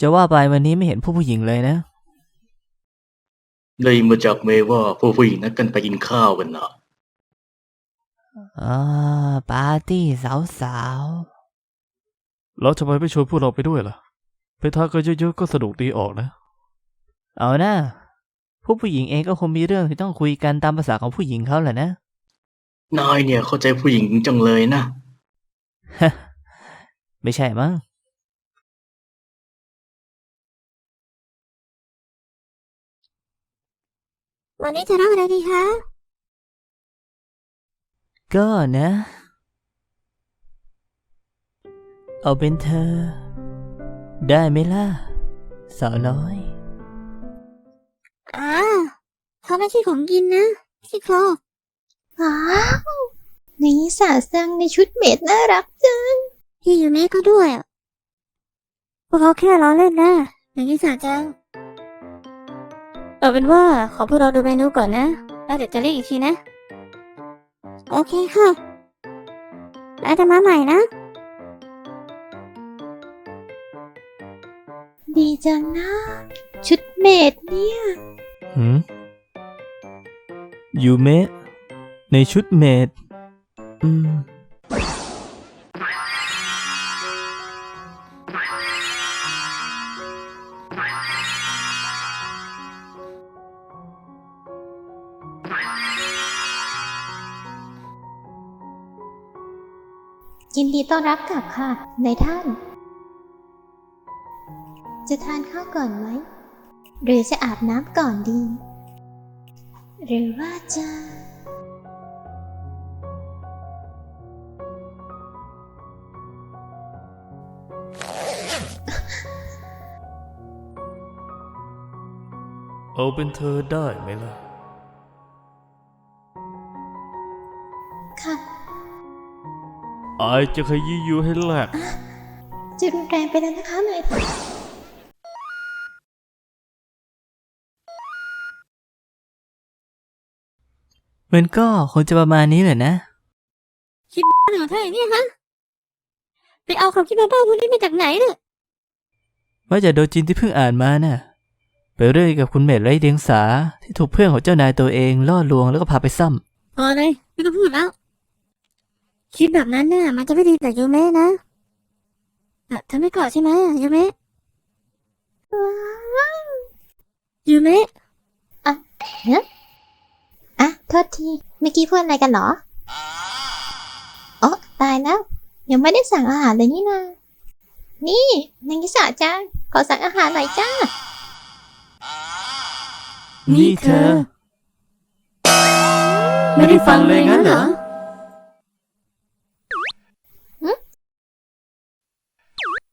จะว่าไปวันนี้ไม่เห็นผู้ผู้หญิงเลยนะ ได้มาจากเมว่าพวกผู้หญิงนัดกันไปกินข้าวกันนะอ่าปาร์ตี้สาวสาวแล้วทำไมไม่ชวนพวกเราไปด้วยล่ะ ไปทานกันเยอะๆก็สนุกดีออกนะ ๆ เอานะผู้ผู้หญิงเองก็คงมีเรื่องที่ต้องคุยกันตามภาษาของผู้หญิงเขาแหละนะ นายเนี่ยเข้าใจผู้หญิงจังเลยนะ ไม่ใช่มั้ง วันนี้จะเล่าอะไรดีคะ ก็นะ เอาเป็นเธอ ได้ไหมล่ะ สาวน้อยอ่าเขาไม่ใช่ของกินนะพี่โครว้าวนี่สาซังในชุดเมดน่ารักจังพี่ยูเมะก็ด้วยอะพวกเขาแค่ล้อเล่นนะอย่างนี้สาจัง เอาเป็นว่าขอพวกเราดูเมนูก่อนนะ แล้วเดี๋ยวจะเรียกอีกทีนะ โอเคค่ะ แล้วจะมาใหม่นะ ดีจังนะ ชุดเมดเนี่ย หืมยูเมะในชุดเมดอืม ยินดีต้อนรับกลับค่ะในท่าน จะทานข้าวก่อนไหม หรือจะอาบน้ำก่อนดี หรือว่าจะเอาเป็นเธอได้ไหมล่ะค่ะ อายจะขยี้ยูให้แหลกจะรุนแรงไปแล้วนะคะเลยมันก็คงจะประมาณนี้แหละนะ คิดเหรอเธอเนี่ยฮะ ไปเอาความคิดบ้าๆพวกนี้มาจากไหนเนี่ยว่าจะโดจินที่เพิ่งอ่านมาน่ะไปเรื่อยกับคุณเมดไร้เดียงสาที่ถูกเพื่อนของเจ้านายตัวเองล่อลวงแล้วก็พาไปซ้พอเลยไม่ต้องพูดแล้ว คิดแบบนั้นเนี่ยมันจะไม่ดีแต่ยูเมะนะแต่เธอไม่กอดใช่ไหมยูเมะว้าวยูเมะอะเฮ้อะโทษทีเมื่อกี้พูดอะไรกันเหรออ๋อตายแล้ว ยังไม่ได้สั่งอาหารเลยนี่นานี่นางกิสาจังขอสั่งอาหารหน่อยจ้าำนี่เธอ ไม่ได้ฟังเลยงั้นเหรอ